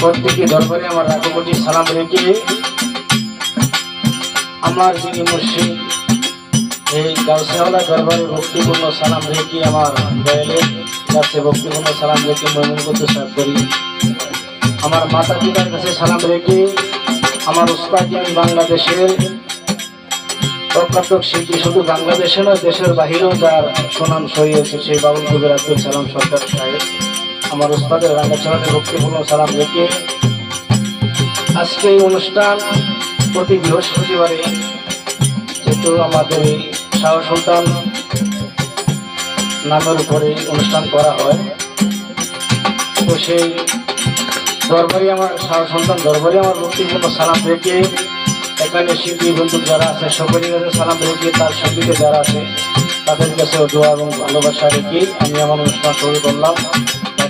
প্রত্যেকে দরবারে আমার কোটি সালাম রেখে আমার যিনি মুর্শিদ, এই গাউসেওয়ালা দরবারে ভক্তিপূর্ণ সালাম রেখে আমার দয়ালের কাছে ভক্তিপূর্ণ সালাম রেখে করতে সাপ করি। আমার মাতা পিতার কাছে সালাম রেখে আমার উস্তাদ যিনি বাংলাদেশের প্রখ্যাত শিল্পী, শুধু বাংলাদেশে নয়, দেশের বাহিরেও যার সুনাম সহিয়েছে সেই বাবুল কবির আব্দুল সালাম সরকার সাহেব। আমার উস্তাদের রাঙ্গাছড়াতে ভক্তিপূর্ণ সালাম রেখে আজকে এই অনুষ্ঠান প্রতি বৃহস্পতিবারে, যেহেতু আমাদের এই শাহ সুলতান নামের উপরে অনুষ্ঠান করা হয়, তো সেই দরবারে আমার, শাহ সন্তান দরবারে আমার ভক্তিপূর্ণ সালাম রেখে এখানে শিল্পী বন্ধু যারা আছে সকলের কাছে সালাম রেখে তার সঙ্গীতে যারা আছে, তাদের কাছেও দোয়া এবং ভালোবাসা রেখে আমি আমার অনুষ্ঠান শুরু করলাম।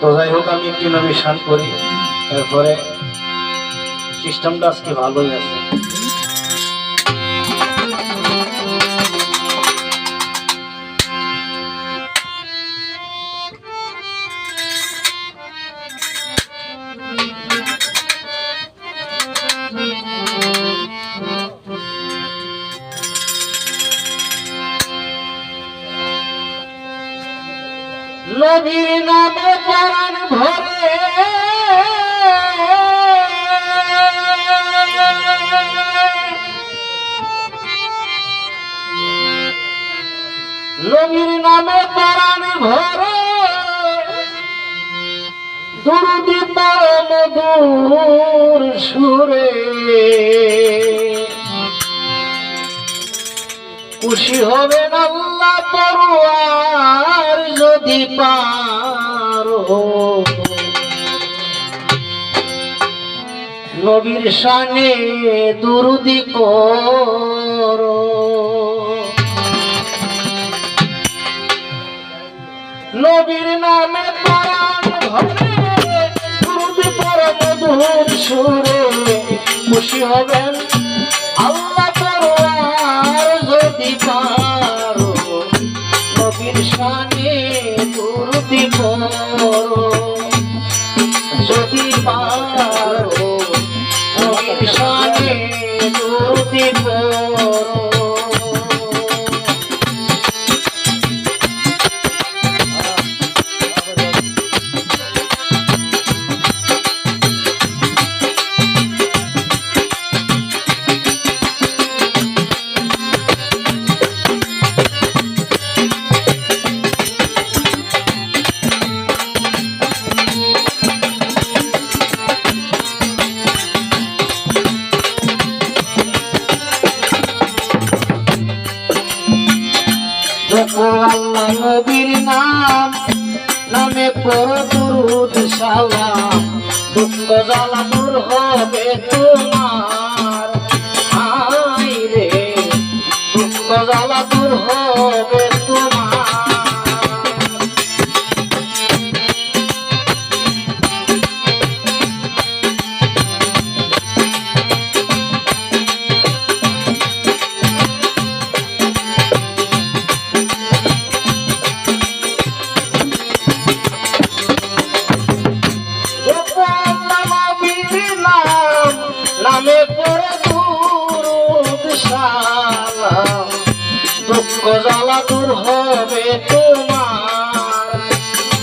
তো যাই হোক আমি একটি নবী শান করি। এরপরে সিস্টেমটা আজকে ভালোই আছে। সুরে। খুশি হবে আল্লাহ পড়ুয়ার যদি পারো। নবীর সানে দুরুদি করো। নবীর নামে প্রাণ ভরে হবেন আল্লাহ পরোয়ার যদি পারো নবীর শানে দুরুদি দেখো আল্লাহ নবীর নাম, নামে পড়ো দুরুদ সালাম। দুঃখ জ্বালা দূর হবে তোমার। আয় রে, দুঃখ জ্বালা দূর হবে নামে দুরুদ সালাম। দুঃখ জ্বালা দূর হবে তোমার।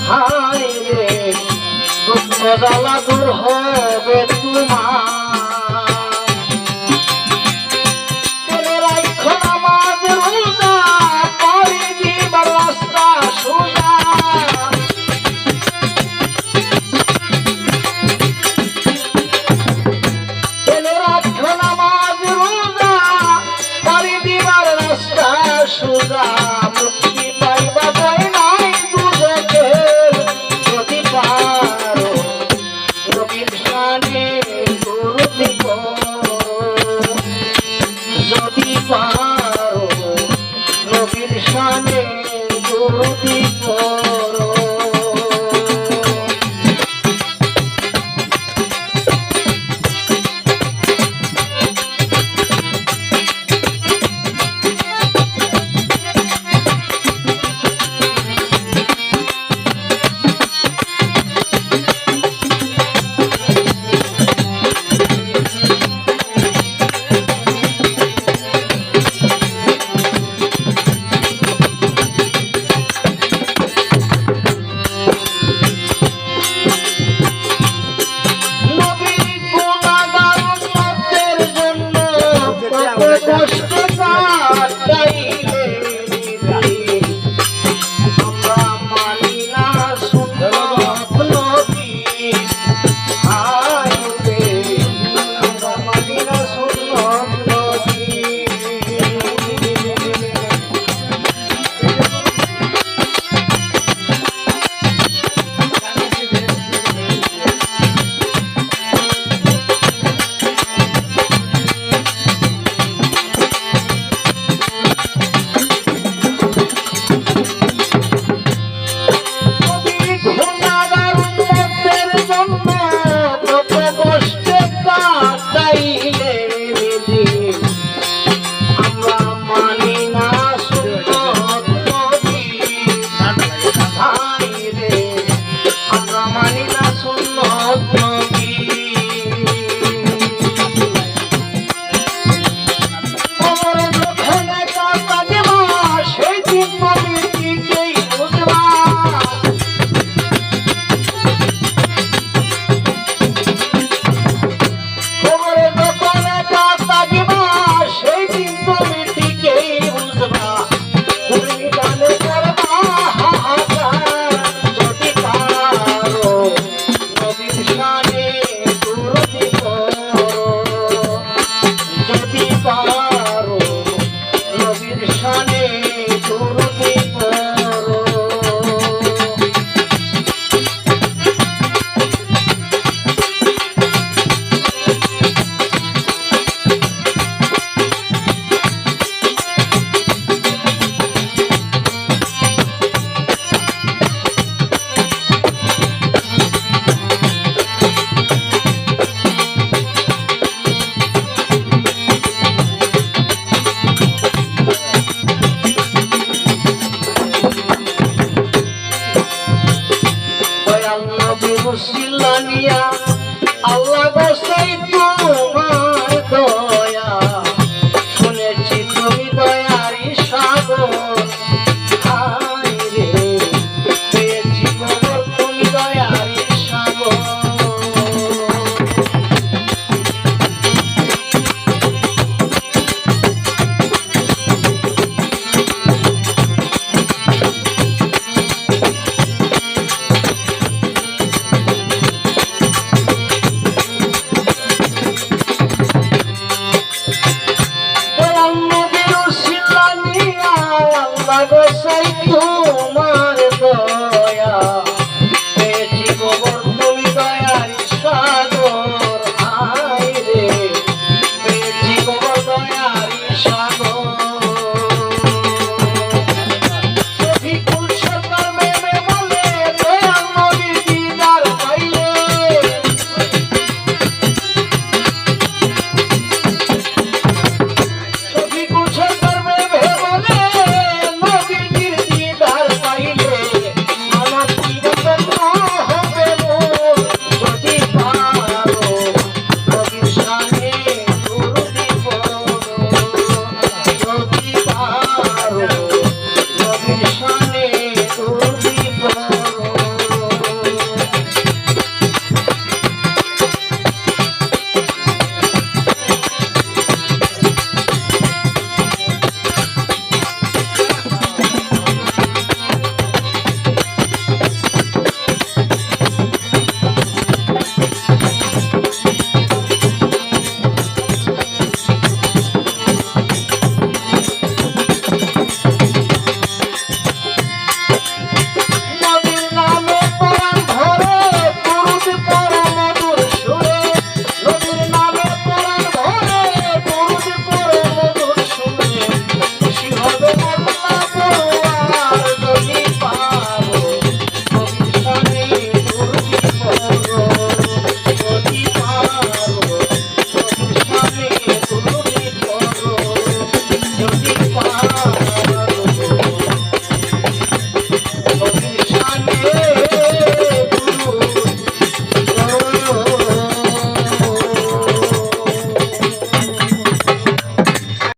হাই রে, দুঃখ জ্বালা দূর হবে তোমার আল্লাহ বিবসিল্লানিয়া আল্লাহ বসাই তুমি